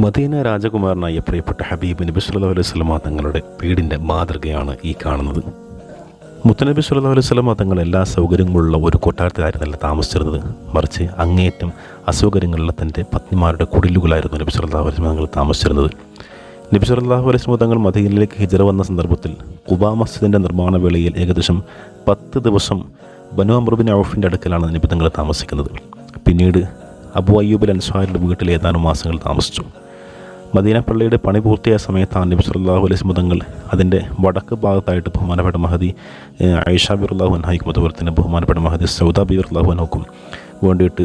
Medina രാജകുമാരനായ പ്രിയപ്പെട്ട ഹബീബ് നബി സുല്ലാ അലൈഹി വസല്ലമ തങ്ങളുടെ വീടിന്റെ മാതൃകയാണ് ഈ കാണുന്നത്. മുത്തനബി സുല്ലാ അലൈഹി വസല്ലമ തങ്ങൾ എല്ലാ സൗകര്യങ്ങളുള്ള ഒരു കൊട്ടാരത്തിലായിരുന്നല്ല താമസിച്ചിരുന്നത്. മറിച്ച് അങ്ങേയറ്റം അസൗകര്യങ്ങളുള്ള തന്റെ പത്നിമാരുടെ കുടിലുകളായിരുന്നു നബി സുല്ലാ അലൈഹി തങ്ങൾ താമസിച്ചിരുന്നത്. നബി സുല്ലാഹു അലൈഹി തങ്ങൾ മദീനയിലേക്ക് ഹിജറ വന്ന സന്ദർഭത്തിൽ കുബാ മസ്ജിദിന്റെ നിർമ്മാണ വേളയിൽ ഏകദേശം പത്ത് ദിവസം ബനു അമ്രുബിൻ ഔഫിന്റെ അടുക്കലാണ് നബി തങ്ങൾ താമസിക്കുന്നത്. പിന്നീട് അബു അയ്യൂബൽ അൻസ്വാരിന്റെ വീട്ടിൽ ഏതാനും മാസങ്ങൾ താമസിച്ചു. മദീന പള്ളിയുടെ പണി പൂർത്തിയായ സമയത്ത് നബി സല്ലല്ലാഹു അലൈഹി വസല്ലം തങ്ങൾ അതിന്റെ വടക്ക് ഭാഗത്തായിട്ട് ബഹുമാനപ്പെട്ട മഹദി ഐഷ ബിറുല്ലാഹു അൻഹായിക്കും അതുപോലെ തന്നെ ബഹുമാനപ്പെട്ട മഹദി സൗദ ബിറുല്ലാഹു അനോക്കും വേണ്ടിയിട്ട്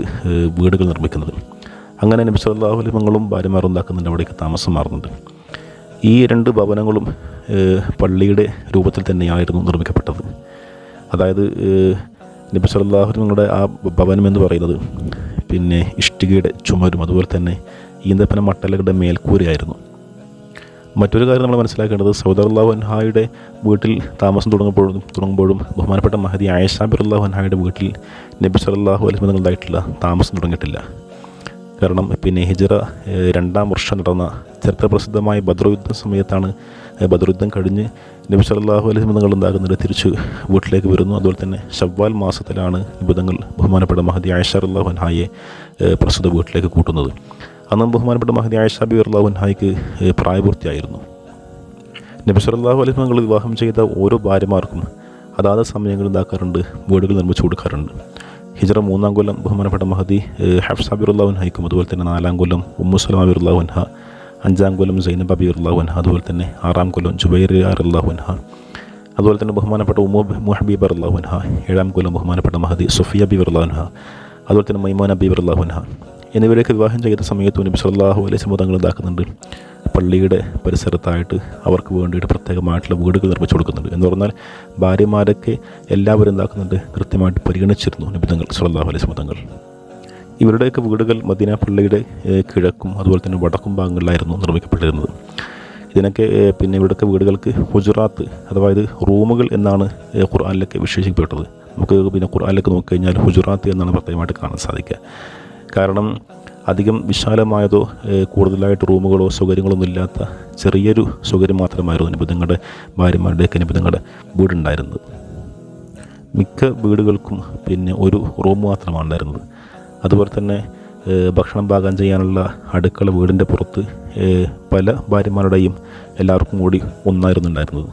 വീടുകൾ നിർമ്മിക്കുന്നത്. അങ്ങനെ നബി സല്ലല്ലാഹു അലൈഹി മങ്ങളും ഭാര്യമാർ ഉണ്ടാക്കുന്നുണ്ട്. അവിടേക്ക് താമസം മാറുന്നുണ്ട്. ഈ രണ്ട് ഭവനങ്ങളും പള്ളിയുടെ രൂപത്തിൽ തന്നെയായിരുന്നു നിർമ്മിക്കപ്പെട്ടത്. അതായത് നബി നിങ്ങളുടെ ആ ഭവനം എന്ന് പറയുന്നത് പിന്നെ ഇഷ്ടികയുടെ ചുമരും അതുപോലെ തന്നെ ഈന്തപ്പന മട്ടലകളുടെ മേൽക്കൂരയായിരുന്നു. മറ്റൊരു കാര്യം നമ്മൾ മനസ്സിലാക്കേണ്ടത് സൗദർലാഹു വൻഹായുടെ വീട്ടിൽ താമസം തുടങ്ങുമ്പോഴും തുടങ്ങുമ്പോഴും ബഹുമാനപ്പെട്ട മഹദി ആയഷാബിറുല്ലാ വൻഹായുടെ വീട്ടിൽ നബി സല്ലല്ലാഹു അലൈഹി തങ്ങളുടേതായിട്ടുള്ള താമസം തുടങ്ങിയിട്ടില്ല. കാരണം പിന്നെ ഹിജറ രണ്ടാം വർഷം നടന്ന ചരിത്രപ്രസിദ്ധമായ ബദ്രയുദ്ധ സമയത്താണ് ബദ്രയുദ്ധം കഴിഞ്ഞ് നബി സല്ലല്ലാഹു അലൈഹി തങ്ങൾ ഉണ്ടാകുന്നത് തിരിച്ച് വീട്ടിലേക്ക് വരുന്നു. അതുപോലെ തന്നെ ഷവ്വാൽ മാസത്തിലാണ് നിബിധങ്ങൾ ബഹുമാനപ്പെട്ട മഹദി ആയിഷ അള്ളാഹു അൻഹായെ പ്രസ്തുത വീട്ടിലേക്ക് കൂട്ടുന്നത്. അന്നും ബഹുമാനപ്പെട്ട മഹദി ആയിഷ ബി അള്ളാഹു അൻഹായ്ക്ക് പ്രായപൂർത്തിയായിരുന്നു. നബി സല്ലല്ലാഹു അലൈഹി തങ്ങൾ വിവാഹം ചെയ്ത ഓരോ ഭാര്യമാർക്കും അതാത് സമയങ്ങളിൽ ഉണ്ടാക്കാറുണ്ട് വീടുകൾ നിർമ്മിച്ചു കൊടുക്കാറുണ്ട്. ഹിജറ മൂന്നാം കൊല്ലം ബഹുമാനപ്പെട്ട മഹദി ഹഫ്സ് അബിറുല്ലാഹുൻ ഹൈക്കും അതുപോലെ തന്നെ നാലാം കൊല്ലം ഉമ്മു സലം അബിറുല്ലാഹുൻഹ അഞ്ചാം കൊല്ലം സൈനബ് അബി അബിറുല്ലാഹുൻഹ അതുപോലെ തന്നെ ആറാം കൊല്ലം ജുബൈർ ആർ അറുല്ലാഹുൻഹ അതുപോലെ തന്നെ ബഹുമാനപ്പെട്ട ഉമ്മു മുഹബീബ് അറുല്ലാഹുൻഹ ഏഴാം കൊല്ലം ബഹുമാനപ്പെട്ട മഹദി സുഫിയ ബിറുല്ലാഹുൻഹ അതുപോലെ തന്നെ മൈമോൻ അബി അറുല്ലാഹുൻഹ എന്നിവരെയൊക്കെ വിവാഹം ചെയ്ത സമയത്ത് നബി സല്ലല്ലാഹു അലൈഹി വസല്ലം തങ്ങൾ ഉണ്ടാക്കുന്നുണ്ട് പള്ളിയുടെ പരിസരത്തായിട്ട് അവർക്ക് വേണ്ടിയിട്ട് പ്രത്യേകമായിട്ടുള്ള വീടുകൾ നിർമ്മിച്ചു കൊടുക്കുന്നുണ്ട്. എന്ന് പറഞ്ഞാൽ ഭാര്യമാരൊക്കെ എല്ലാവരും എന്താക്കുന്നുണ്ട് കൃത്യമായിട്ട് പരിഗണിച്ചിരുന്നു നിബിധങ്ങൾ സല്ലല്ലാഹു അലൈഹി വസല്ലം തങ്ങൾ. ഇവരുടെയൊക്കെ വീടുകൾ മദീന പള്ളിയുടെ കിഴക്കും അതുപോലെ തന്നെ വടക്കും ഭാഗങ്ങളിലായിരുന്നു നിർമ്മിക്കപ്പെട്ടിരുന്നത്. ഇതിനൊക്കെ പിന്നെ ഇവിടുത്തെ വീടുകൾക്ക് ഹുജറാത്ത് അഥവാ ഇത് റൂമുകൾ എന്നാണ് ഖുർആാനിലൊക്കെ വിശേഷിക്കപ്പെട്ടത്. നമുക്ക് പിന്നെ ഖുർആനിലൊക്കെ നോക്കിക്കഴിഞ്ഞാൽ ഹുജറാത്ത് എന്നാണ് പ്രത്യേകമായിട്ട് കാണാൻ സാധിക്കുക. കാരണം അധികം വിശാലമായതോ കൂടുതലായിട്ട് റൂമുകളോ സൗകര്യങ്ങളൊന്നും ഇല്ലാത്ത ചെറിയൊരു സൗകര്യം മാത്രമായിരുന്നു നിബിധങ്ങളുടെ ഭാര്യമാരുടെയൊക്കെ നിബിധങ്ങളുടെ വീടുണ്ടായിരുന്നത്. മിക്ക വീടുകൾക്കും പിന്നെ ഒരു റൂം മാത്രമാണ് ഉണ്ടായിരുന്നത്. അതുപോലെ തന്നെ ഭക്ഷണം പാകം ചെയ്യാനുള്ള അടുക്കള വീടിന്റെ പുറത്ത് പല ഭാര്യമാരുടെയും എല്ലാവർക്കും കൂടി ഒന്നായിരുന്നു ഉണ്ടായിരുന്നത്.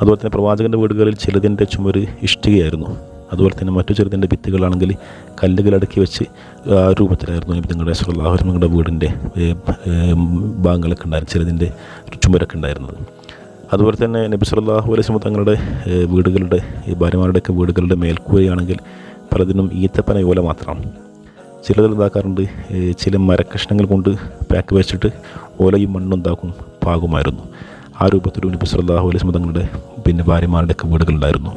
അതുപോലെ തന്നെ പ്രവാചകന്റെ വീടുകളിൽ ചിലതിന്റെ ചുമര് ഇഷ്ടികയായിരുന്നു. അതുപോലെ തന്നെ മറ്റു ചെറുതിന്റെ ഭിത്തികളാണെങ്കിൽ കല്ലുകളടക്കി വെച്ച് ആ രൂപത്തിലായിരുന്നു. നിങ്ങളുടെ സുല്ലാഹുരങ്ങളുടെ വീടിന്റെ ഭാഗങ്ങളൊക്കെ ഉണ്ടായിരുന്നു ചിലതിന്റെ ചുമരൊക്കെ ഉണ്ടായിരുന്നത്. അതുപോലെ തന്നെ നബി സുല്ലാഹു അലൈഹി തങ്ങളുടെ വീടുകളുടെ ഭാര്യമാരുടെയൊക്കെ വീടുകളുടെ മേൽക്കൂരയാണെങ്കിൽ പലതിനും ഈത്തപ്പന ഓല മാത്രമാണ് ചിലതിൽ ഉണ്ടാക്കാറുണ്ട്. ചില മരക്കഷ്ണങ്ങൾ കൊണ്ട് പാക്ക് വെച്ചിട്ട് ഓലയും മണ്ണും ഉണ്ടാക്കും പാകുമായിരുന്നു. ആ രൂപത്തിൽ നബി സല്ലല്ലാഹു അലൈഹി വസല്ലം തങ്ങളുടെ പിന്നെ ഭാര്യമാരുടെയൊക്കെ വീടുകളുണ്ടായിരുന്നു.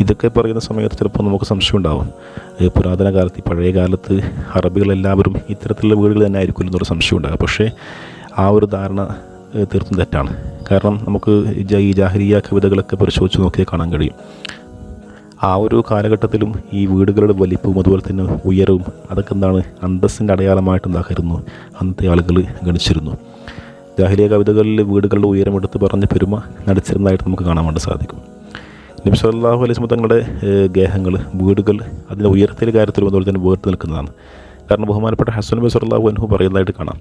ഇതൊക്കെ പറയുന്ന സമയത്ത് ചിലപ്പോൾ നമുക്ക് സംശയം ഉണ്ടാവും. പുരാതന കാലത്ത് പഴയ കാലത്ത് അറബികളെല്ലാവരും ഇത്തരത്തിലുള്ള വീടുകൾ തന്നെ ആയിരിക്കും എന്നൊരു സംശയം ഉണ്ടാകും. പക്ഷേ ആ ഒരു ധാരണ തീർത്തും തെറ്റാണ്. കാരണം നമുക്ക് ഈ ജാഹരിയ കവിതകളൊക്കെ പരിശോധിച്ച് നോക്കിയാൽ കാണാൻ കഴിയും. ആ ഒരു കാലഘട്ടത്തിലും ഈ വീടുകളുടെ വലിപ്പവും അതുപോലെ തന്നെ ഉയരവും അതൊക്കെ എന്താണ് അന്തസ്സിന്റെ അടയാളമായിട്ട് ഉണ്ടാക്കിയിരുന്നു. അന്നത്തെ ആളുകൾ ഗണിച്ചിരുന്നു. ജാഹിലിയ കവിതകളിൽ വീടുകളുടെ ഉയരം എടുത്ത് പറഞ്ഞ പെരുമ നടിച്ചിരുന്നതായിട്ട് നമുക്ക് കാണാൻ വേണ്ടി സാധിക്കും. നബി സല്ലല്ലാഹു അലൈഹി തങ്ങളുടെ ഗേഹങ്ങൾ വീടുകൾ അതിന്റെ ഉയരത്തിന്റെ കാര്യത്തിലും അതുപോലെ തന്നെ വേർത്ത് നിൽക്കുന്നതാണ്. കാരണം ബഹുമാനപ്പെട്ട ഹസൻ നബി സല്ലല്ലാഹു അൻഹു പറയുന്നതായിട്ട് കാണാം.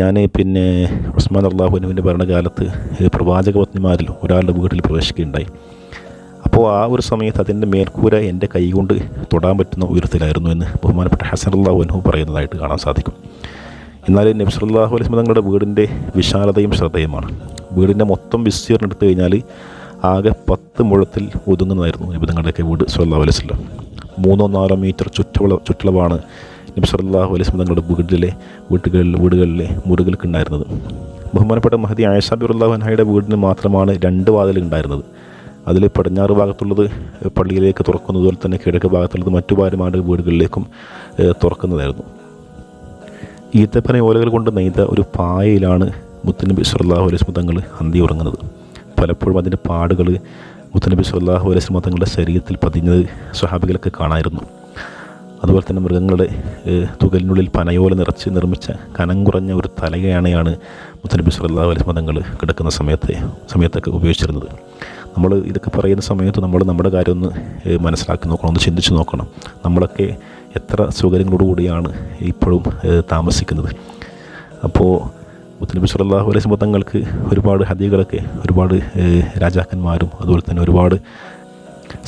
ഞാൻ പിന്നെ ഉസ്മാൻ അള്ളാഹു അനുവിന്റെ ഭരണകാലത്ത് പ്രവാചക പത്നിമാരിൽ ഒരാളുടെ വീട്ടിൽ പ്രവേശിക്കുകയുണ്ടായി. അപ്പോൾ ആ ഒരു സമയത്ത് അതിന്റെ മേൽക്കൂര എന്റെ കൈകൊണ്ട് തൊടാൻ പറ്റുന്ന ഉയരത്തിലായിരുന്നു എന്ന് ബഹുമാനപ്പെട്ട ഹസൻ അള്ളാഹു അനുഹു പറയുന്നതായിട്ട് കാണാൻ സാധിക്കും. എന്നാൽ നബ്സല്ലാഹു അലൈഹി തങ്ങളുടെ വീടിന്റെ വിശാലതയും ശ്രദ്ധേയമാണ്. വീടിന്റെ മൊത്തം വിസ്തീർണം എടുത്തു കഴിഞ്ഞാൽ ആകെ പത്ത് മുഴത്തിൽ ഒതുങ്ങുന്നതായിരുന്നു നബി തങ്ങളുടെയൊക്കെ വീട് സല്ലാഹു അലൈഹി മൂന്നോ നാലോ മീറ്റർ ചുറ്റള ചുറ്റളവാണ് നബ്സല്ലാഹു അലൈഹി തങ്ങളുടെ വീട്ടിലെ വീട്ടുകളിൽ വീടുകളിലെ മുറികൾക്ക് ഉണ്ടായിരുന്നത് ബഹുമാനപ്പെട്ട മഹദി ബിറുല്ലാഹു അൻഹയുടെ വീടിന് മാത്രമാണ് രണ്ട് വാതിൽ ഉണ്ടായിരുന്നത്. അതിൽ പടിഞ്ഞാറ് ഭാഗത്തുള്ളത് പള്ളിയിലേക്ക് തുറക്കുന്നത് പോലെ തന്നെ കിഴക്ക് ഭാഗത്തുള്ളത് മറ്റു ഭാര്യമാരുടെ വീടുകളിലേക്കും തുറക്കുന്നതായിരുന്നു. ഈത്തപ്പന ഓലകൾ കൊണ്ട് നെയ്ത ഒരു പായയിലാണ് മുത്തനബി സല്ലല്ലാഹു അലൈഹി വസല്ലം തങ്ങൾ അന്തി ഉറങ്ങുന്നത്. പലപ്പോഴും അതിന്റെ പാടുകൾ മുത്തനബി സല്ലല്ലാഹു അലൈഹി വസല്ലം തങ്ങളുടെ ശരീരത്തിൽ പതിഞ്ഞത് സ്വഹാബികളൊക്കെ കാണായിരുന്നു. അതുപോലെ തന്നെ മൃഗങ്ങളുടെ തുകലിനുള്ളിൽ പനയോല നിറച്ച് നിർമ്മിച്ച കനം കുറഞ്ഞ ഒരു തലകയാണെയാണ് മുത്തനബി സല്ലല്ലാഹു അലൈഹി വസല്ലം തങ്ങൾ കിടക്കുന്ന സമയത്തെ സമയത്തൊക്കെ ഉപയോഗിച്ചിരുന്നത്. നമ്മൾ ഇതൊക്കെ പറയുന്ന സമയത്ത് നമ്മൾ നമ്മുടെ കാര്യം ഒന്ന് മനസ്സിലാക്കി നോക്കണം ഒന്ന് ചിന്തിച്ച് നോക്കണം. നമ്മളൊക്കെ എത്ര സൗകര്യങ്ങളോടുകൂടിയാണ് ഇപ്പോഴും താമസിക്കുന്നത്. അപ്പോൾ മുത്തനബി സല്ലല്ലാഹു അലൈഹി തങ്ങൾക്ക് ഒരുപാട് ഹദികളൊക്കെ ഒരുപാട് രാജാക്കന്മാരും അതുപോലെ തന്നെ ഒരുപാട്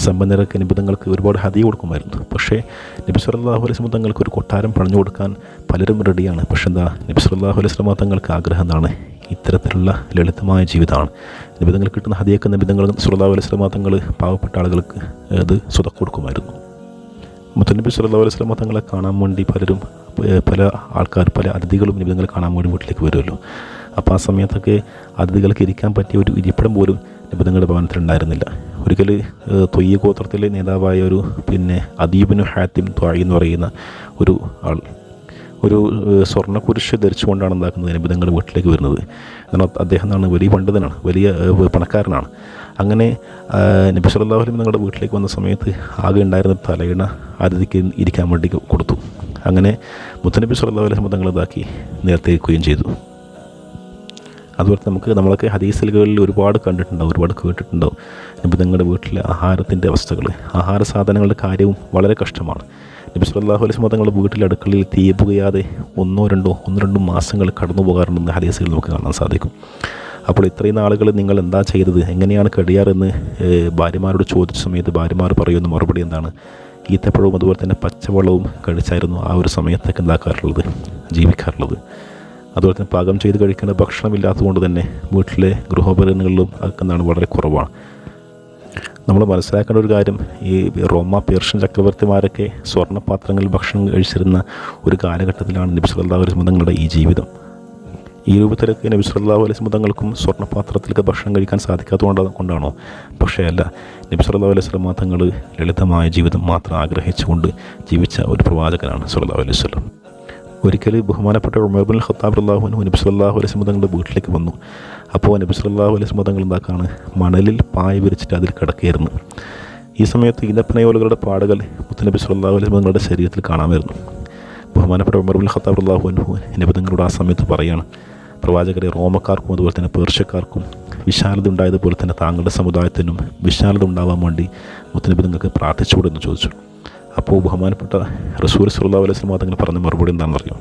സമ്പന്നരൊക്കെ നിബിധങ്ങൾക്ക് ഒരുപാട് ഹതി കൊടുക്കുമായിരുന്നു. പക്ഷേ നബി അലൈഹി വസല്ലം തങ്ങൾക്ക് ഒരു കൊട്ടാരം പണിഞ്ഞു കൊടുക്കാൻ പലരും റെഡിയാണ്. പക്ഷെ എന്താ നബി അലൈഹി വസല്ലം തങ്ങൾക്ക് ആഗ്രഹം എന്താണ്? ഇത്തരത്തിലുള്ള ലളിതമായ ജീവിതമാണ്. നിബിധങ്ങൾ കിട്ടുന്ന ഹതിയൊക്കെ നിബിധങ്ങൾ സുലതാ അലൈഹി വസല്ലം തങ്ങൾ പാവപ്പെട്ട ആളുകൾക്ക് അത് സ്വതക്ക് കൊടുക്കുമായിരുന്നു. മുത്തനബി സുലതാ അലൈഹി വസല്ലം തങ്ങളെ കാണാൻ വേണ്ടി പലരും പല ആൾക്കാർ പല അതിഥികളും നിബിധങ്ങൾ കാണാൻ വേണ്ടി വീട്ടിലേക്ക് വരുമല്ലോ. അപ്പോൾ ആ സമയത്തൊക്കെ അതിഥികൾക്ക് ഇരിക്കാൻ പറ്റിയ ഒരു ഇരിപ്പിടം പോലും നിബിധങ്ങളുടെ ഭവനത്തിലുണ്ടായിരുന്നില്ല ഒരിക്കൽ തൊയ്യ ഗോത്രത്തിലെ നേതാവായ ഒരു പിന്നെ അദീബിനു ഹാത്തിം ത്വായി എന്ന് പറയുന്ന ഒരു ആൾ ഒരു സ്വർണ കുരിശ് ധരിച്ചുകൊണ്ടാണ് എന്താക്കുന്നത് നിബിധങ്ങളുടെ വീട്ടിലേക്ക് വരുന്നത്. കാരണം അദ്ദേഹം എന്നാണ് വലിയ പണ്ഡിതനാണ് വലിയ പണക്കാരനാണ്. അങ്ങനെ നബി സല്ലല്ലാഹു അലൈഹി വീട്ടിലേക്ക് വന്ന സമയത്ത് ആകെ ഉണ്ടായിരുന്ന തലയിണ അതിഥിക്ക് ഇരിക്കാൻ വേണ്ടി കൊടുത്തു. അങ്ങനെ മുത്തനബി സല്ലല്ലാഹു അലൈഹി തങ്ങൾ ഇതാക്കി നേർത്തേക്കുകയും ചെയ്തു. അതുപോലെ നമുക്ക് നമ്മളൊക്കെ ഹദീസലുകളിൽ ഒരുപാട് കണ്ടിട്ടുണ്ടാവും ഒരുപാട് കേട്ടിട്ടുണ്ടാവും. നബി തങ്ങളുടെ വീട്ടിലെ ആഹാരത്തിന്റെ അവസ്ഥകൾ ആഹാര സാധനങ്ങളുടെ കാര്യവും വളരെ കഷ്ടമാണ്. നബി സല്ലല്ലാഹു അലൈഹി തങ്ങളുടെ വീട്ടിലെ അടുക്കളയിൽ തീ പുകയാതെ ഒന്നോ രണ്ടോ ഒന്ന് രണ്ടോ മാസങ്ങൾ കടന്നു പോകാറുണ്ടെന്ന് ഹദീസുകൾ നമുക്ക് കാണാൻ സാധിക്കും. അപ്പോൾ ഇത്രയും നാളുകൾ നിങ്ങൾ എന്താ ചെയ്തത്? എങ്ങനെയാണ് കഴിയാറെന്ന് ഭാര്യമാരോട് ചോദിച്ച സമയത്ത് ഭാര്യമാർ പറയുന്ന മറുപടി എന്താണ്? ഈത്തപ്പഴവും അതുപോലെ തന്നെ പച്ചവെള്ളവും കഴിച്ചായിരുന്നു ആ ഒരു സമയത്തൊക്കെ എന്താക്കാറുള്ളത് ജീവിക്കാറുള്ളത്. അതുപോലെ തന്നെ പാകം ചെയ്ത് കഴിക്കേണ്ട ഭക്ഷണമില്ലാത്തതുകൊണ്ട് തന്നെ വീട്ടിലെ ഗൃഹോപകരണങ്ങളിലും അതൊക്കെ എന്താണ് വളരെ കുറവാണ്. നമ്മൾ മനസ്സിലാക്കേണ്ട ഒരു കാര്യം ഈ റോമ പേർഷ്യൻ ചക്രവർത്തിമാരൊക്കെ സ്വർണപാത്രങ്ങളിൽ ഭക്ഷണം കഴിച്ചിരുന്ന ഒരു കാലഘട്ടത്തിലാണ് നബി സല്ലല്ലാഹു അലൈഹി തങ്ങളുടെ ഈ ജീവിതം. ഈ രൂപത്തിലൊക്കെ നബി സല്ലല്ലാഹു അലൈഹി തങ്ങൾക്കും സ്വർണപാത്രത്തിലൊക്കെ ഭക്ഷണം കഴിക്കാൻ സാധിക്കാത്തതുകൊണ്ട് കൊണ്ടാണോ? പക്ഷേ അല്ല നബി സല്ലല്ലാഹു അലൈഹി വസല്ലം തങ്ങൾ ലളിതമായ ജീവിതം മാത്രം ആഗ്രഹിച്ചുകൊണ്ട് ജീവിച്ച ഒരു പ്രവാചകനാണ് സുല്ലാ അലൈഹി സ്വലം ഒരിക്കൽ ബഹുമാനപ്പെട്ട ഉമർബുൽ ഖത്താബ് അള്ളാഹു നബി സല്ലല്ലാഹു അലൈഹി തങ്ങളുടെ വീട്ടിലേക്ക് വന്നു. അപ്പോൾ നബി സല്ലല്ലാഹു അലൈഹി വസല്ലം തങ്ങൾ എന്താക്കാണ്? മണലിൽ പായ വിരിച്ചിട്ട് അതിൽ കിടക്കുകയായിരുന്നു. ഈ സമയത്ത് ഇലപ്പനയോലുകളുടെ പാടുകൾ മുത്തനബി സല്ലല്ലാഹു അലൈഹി തങ്ങളുടെ ശരീരത്തിൽ കാണാമായിരുന്നു. ബഹുമാനപ്പെട്ട ഉമർബുൽ ഖത്താബ് അള്ളാഹു അൻഹു നബി ആ സമയത്ത് പറയാണ് പ്രവാചകരെ റോമക്കാർക്കും അതുപോലെ തന്നെ പേർഷ്യക്കാർക്കും വിശാലത ഉണ്ടായതുപോലെ തന്നെ താങ്കളുടെ സമുദായത്തിനും വിശാലത ഉണ്ടാവാൻ വേണ്ടി മുത്തനബി നിങ്ങൾക്ക് പ്രാർത്ഥിച്ചുകൂടെന്ന് ചോദിച്ചു. അപ്പോൾ ബഹുമാനപ്പെട്ട റസൂർ സല്ലല്ലാഹു അലൈഹി തങ്ങൾ പറഞ്ഞ മറുപടി എന്താണെന്ന് അറിയോ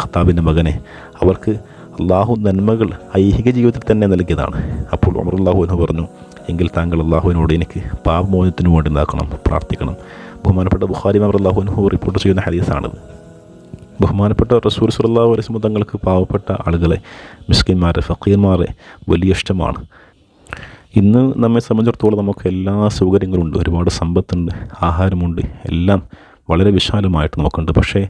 ഖത്താബിന്റെ മകനെ അവർക്ക് അള്ളാഹു നന്മകൾ ഐഹിക ജീവിതത്തിൽ തന്നെ നൽകിയതാണ്. അപ്പോൾ ഉമർ അള്ളാഹു എന്ന് പറഞ്ഞു എങ്കിൽ താങ്കൾ അള്ളാഹുവിനോട് എനിക്ക് പാപമോചനത്തിന് വേണ്ടി എന്താക്കണം പ്രാർത്ഥിക്കണം. ബഹുമാനപ്പെട്ട ബുഖാരി അള്ളാഹു അള്ളാഹുവിന് റിപ്പോർട്ട് ചെയ്യുന്ന ഹദീസാണിത്. ബഹുമാനപ്പെട്ട റസൂർ അലൈഹി വസല്ലം തങ്ങൾക്ക് പാവപ്പെട്ട ആളുകളെ മിസ്കിന്മാരെ ഫക്കീർമാരെ വലിയ ഇഷ്ടമാണ്. ഇന്ന് നമ്മെ സംബന്ധിച്ചിടത്തോളം നമുക്ക് എല്ലാ സൗകര്യങ്ങളും ഉണ്ട് ഒരുപാട് സമ്പത്തുണ്ട് ആഹാരമുണ്ട് എല്ലാം വളരെ വിശാലമായിട്ട് നമുക്കുണ്ട്. പക്ഷേ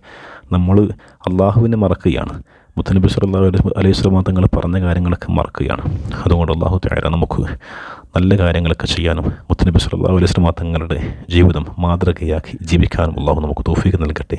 നമ്മൾ അള്ളാഹുവിനെ മറക്കുകയാണ്. മുത്തനബി സല്ലല്ലാഹു അലൈഹി അലൈഹി സ്വലാം തങ്ങൾ പറഞ്ഞ കാര്യങ്ങളൊക്കെ മറക്കുകയാണ്. അതുകൊണ്ട് അള്ളാഹു തയ്യാറ നമുക്ക് നല്ല കാര്യങ്ങളൊക്കെ ചെയ്യാനും മുത്തനബി സല്ലല്ലാഹു അലൈഹി സ്വലാം തങ്ങളുടെ ജീവിതം മാതൃകയാക്കി ജീവിക്കാനും അള്ളാഹു നമുക്ക് തോഫീക്ക് നൽകട്ടെ.